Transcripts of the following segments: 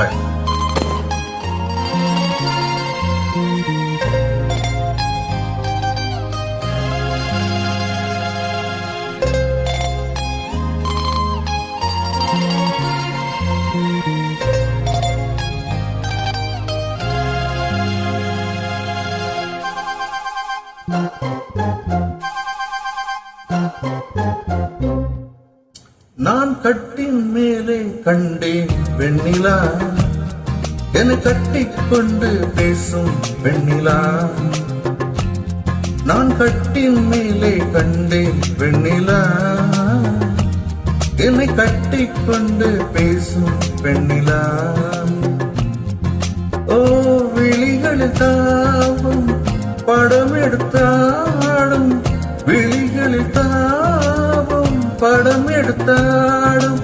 哎。Thank you. நான் கட்டின் மேலே கண்டேன் வெண்ணிலா. என கட்டிக்கொண்டு பேசும் வெண்ணிலா. நான் கட்டின் மேலே கண்டேன் வெண்ணிலா. என்னை கட்டிக்கொண்டு பேசும் பெண்ணிலா ஓ விழிகளில் தாவும் படம் எடுத்தாடும் படம் எடுத்தாடும்.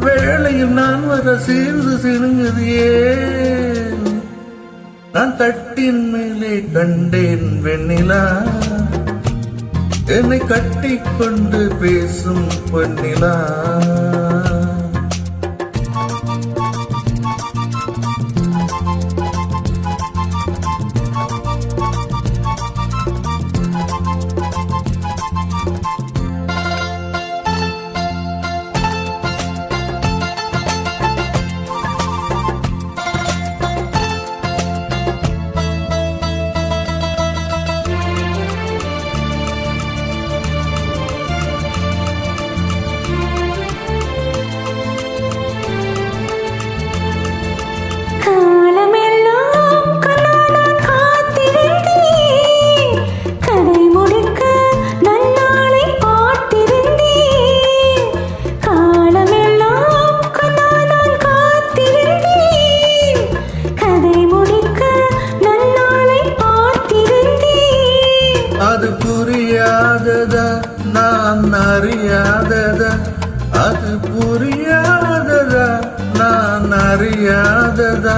வேளையில் நான் வர சீர்ந்து சினுங்குது ஏன்? நான் தட்டின் மேலே கண்டேன் வெண்ணிலா. என்னை கட்டிக்கொண்டு பேசும் பொன்னிலா அது புரியாததா நான் அறியாததா. அது புரியாததா நான் அறியாததா.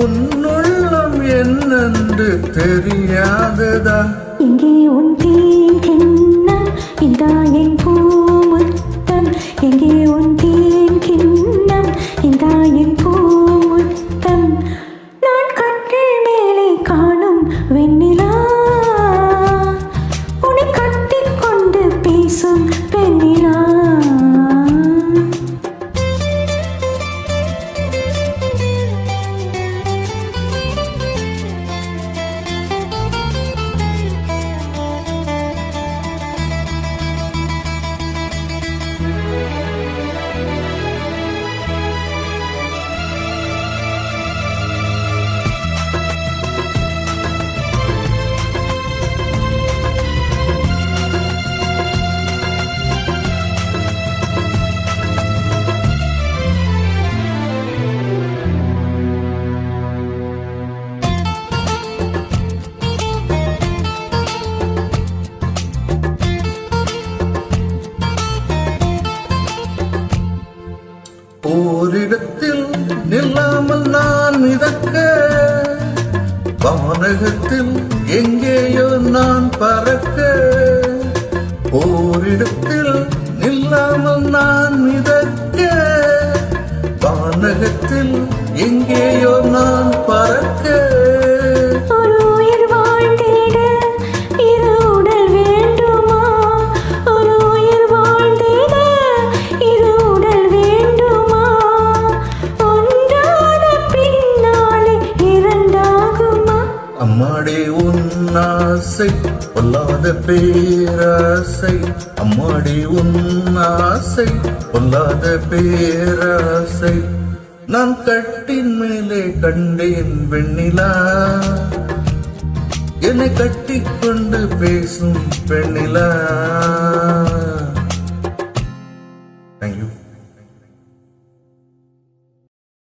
உன்னுள்ளம் என்னென்று தெரியாததா. இங்கே உன் தீங்கின்னம் கிண்ணம் என் பூமுத்தம். எங்கே உன் தீங்கின்னம் கிண்ணம் என் பூ வானகத்தில் எங்கேயோ நான் பறக்க ஓரிடத்தில் நில்லாமல் நான் மிதக்க வானகத்தில் எங்கேயோ நான் அம்மாடே உன்னாசை பொல்லாத பேராசை. அம்மாடே உன்னாசை பொல்லாத பேராசை. நான் கட்டின் மேலே கண்டேன் வெண்ணிலா. என்னை கட்டிக்கொண்டு பேசும் பெண்ணிலா.